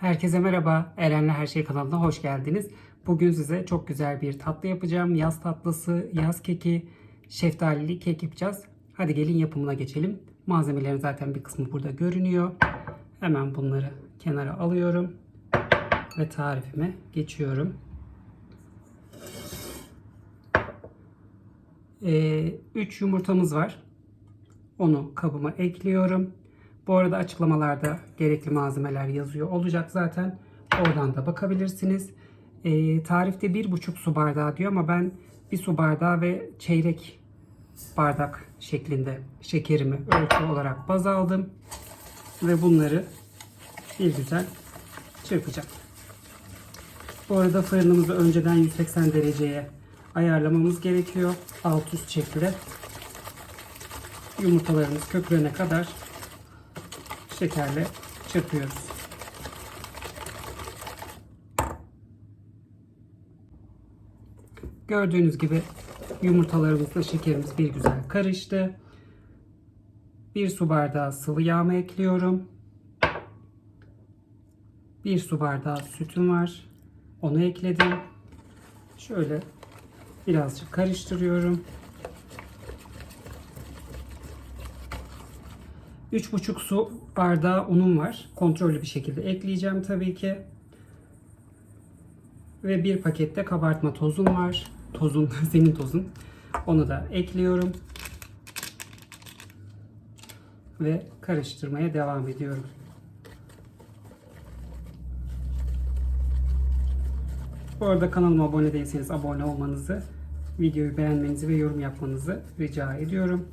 Herkese merhaba. Eren'le Her Şey kanalına hoş geldiniz. Bugün size çok güzel bir tatlı yapacağım. Yaz tatlısı, yaz keki, şeftalili kek yapacağız. Hadi gelin yapımına geçelim. Malzemelerin zaten bir kısmı burada görünüyor. Hemen bunları kenara alıyorum. Ve tarifime geçiyorum. 3 yumurtamız var. Onu kabıma ekliyorum. Bu arada açıklamalarda gerekli malzemeler yazıyor olacak zaten. Oradan da bakabilirsiniz. Ee, tarifte 1,5 su bardağı diyor ama ben bir su bardağı ve çeyrek bardak şeklinde şekerimi ölçü olarak baz aldım. Ve bunları bir güzel çırpacağım. Bu arada fırınımızı önceden 180 dereceye ayarlamamız gerekiyor. Alt üst şekilde yumurtalarımız köpürene kadar şekerle çırpıyoruz. Gördüğünüz gibi yumurtalarımızla şekerimiz bir güzel karıştı. Bir su bardağı sıvı yağımı ekliyorum. Bir su bardağı sütüm var. Onu ekledim. Şöyle birazcık karıştırıyorum. 3,5 su bardağı unum var. Kontrollü bir şekilde ekleyeceğim tabii ki. Ve bir pakette kabartma tozum var. Tozun, senin tozun. Onu da ekliyorum. Ve karıştırmaya devam ediyorum. Bu arada kanalıma abone değilseniz abone olmanızı, videoyu beğenmenizi ve yorum yapmanızı rica ediyorum.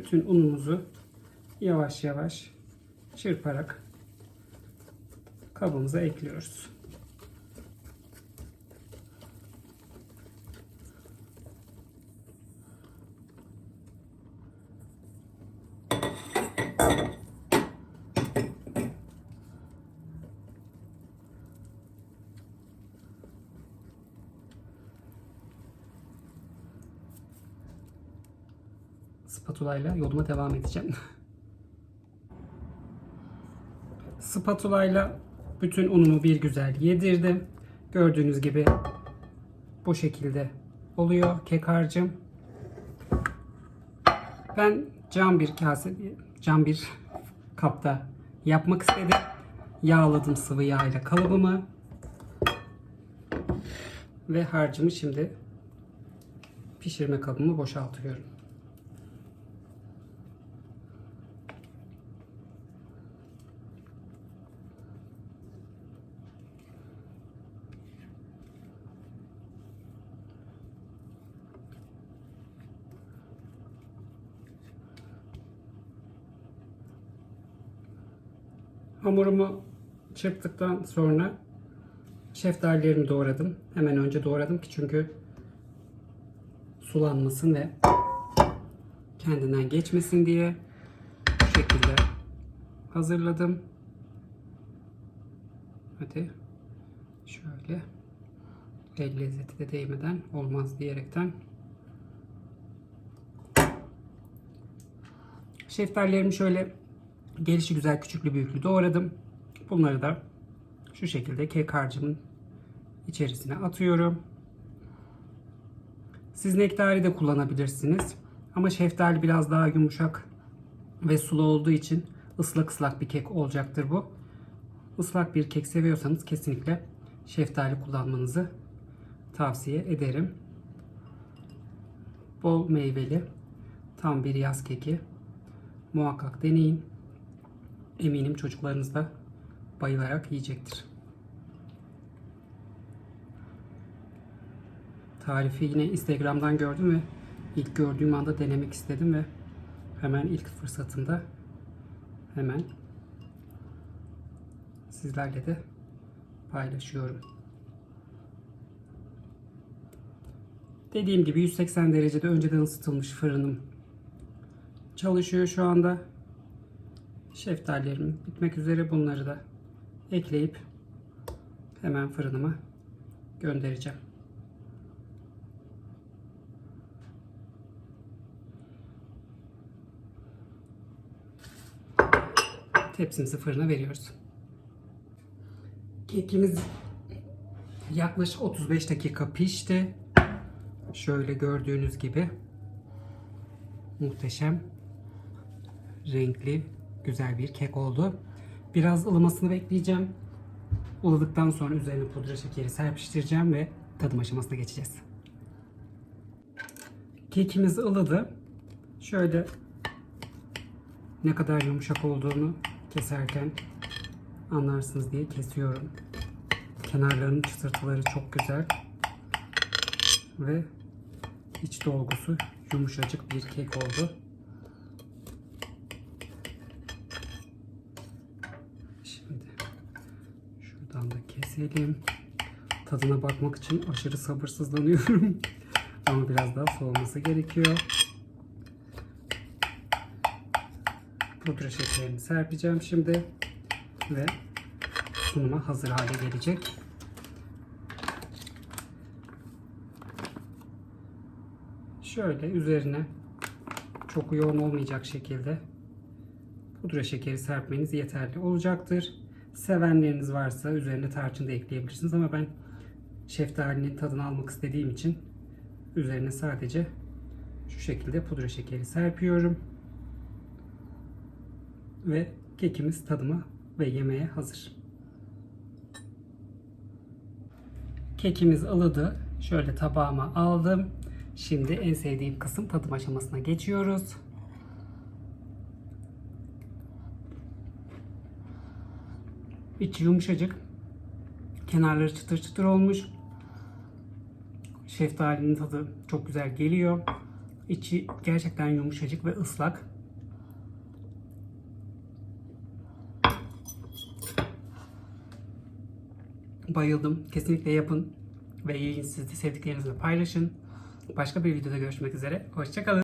Bütün unumuzu yavaş yavaş çırparak kabımıza ekliyoruz. Spatula ile yoluma devam edeceğim. spatula ile bütün unumu bir güzel yedirdim. Gördüğünüz gibi bu şekilde oluyor kek harcım. Ben cam bir kase, cam bir kapta yapmak istedim. Yağladım sıvı yağ ile kalıbımı. Ve harcımı şimdi pişirme kabımı boşaltıyorum. Hamurumu çırptıktan sonra şeftalilerimi doğradım. Hemen önce doğradım ki çünkü sulanmasın ve kendinden geçmesin diye bu şekilde hazırladım. Hadi şöyle el lezzeti de değmeden olmaz diyerekten şeftalilerimi şöyle gelişi güzel küçüklü büyüklü doğradım. Bunları da şu şekilde kek harcımın içerisine atıyorum. Siz nektari de kullanabilirsiniz. Ama şeftali biraz daha yumuşak ve sulu olduğu için ıslak ıslak bir kek olacaktır bu. Islak bir kek seviyorsanız kesinlikle şeftali kullanmanızı tavsiye ederim. Bol meyveli tam bir yaz keki muhakkak deneyin. Eminim çocuklarınız da bayılarak yiyecektir. Tarifi yine Instagram'dan gördüm ve ilk gördüğüm anda denemek istedim ve hemen ilk fırsatında hemen sizlerle de paylaşıyorum. Dediğim gibi 180 derecede önceden ısıtılmış fırınım çalışıyor şu anda şeftalilerim bitmek üzere. Bunları da ekleyip hemen fırınıma göndereceğim. Tepsimizi fırına veriyoruz. Kekimiz yaklaşık 35 dakika pişti. Şöyle gördüğünüz gibi muhteşem renkli güzel bir kek oldu. Biraz ılımasını bekleyeceğim. Ilıdıktan sonra üzerine pudra şekeri serpiştireceğim ve tadım aşamasına geçeceğiz. Kekimiz ılıdı. Şöyle ne kadar yumuşak olduğunu keserken anlarsınız diye kesiyorum. Kenarlarının çıtırtıları çok güzel ve iç dolgusu yumuşacık bir kek oldu. Şimdi şuradan da keselim. Tadına bakmak için aşırı sabırsızlanıyorum. Ama biraz daha soğuması gerekiyor. Pudra şekerini serpeceğim şimdi ve sunuma hazır hale gelecek. Şöyle üzerine çok yoğun olmayacak şekilde pudra şekeri serpmeniz yeterli olacaktır. Sevenleriniz varsa üzerine tarçın da ekleyebilirsiniz ama ben şeftalinin tadını almak istediğim için üzerine sadece şu şekilde pudra şekeri serpiyorum. Ve kekimiz tadıma ve yemeğe hazır. Kekimiz ılıdı. Şöyle tabağıma aldım. Şimdi en sevdiğim kısım tadım aşamasına geçiyoruz. İçi yumuşacık. Kenarları çıtır çıtır olmuş. Şeftalinin tadı çok güzel geliyor. İçi gerçekten yumuşacık ve ıslak. Bayıldım. Kesinlikle yapın ve yiyin siz de sevdiklerinizle paylaşın. Başka bir videoda görüşmek üzere. Hoşçakalın.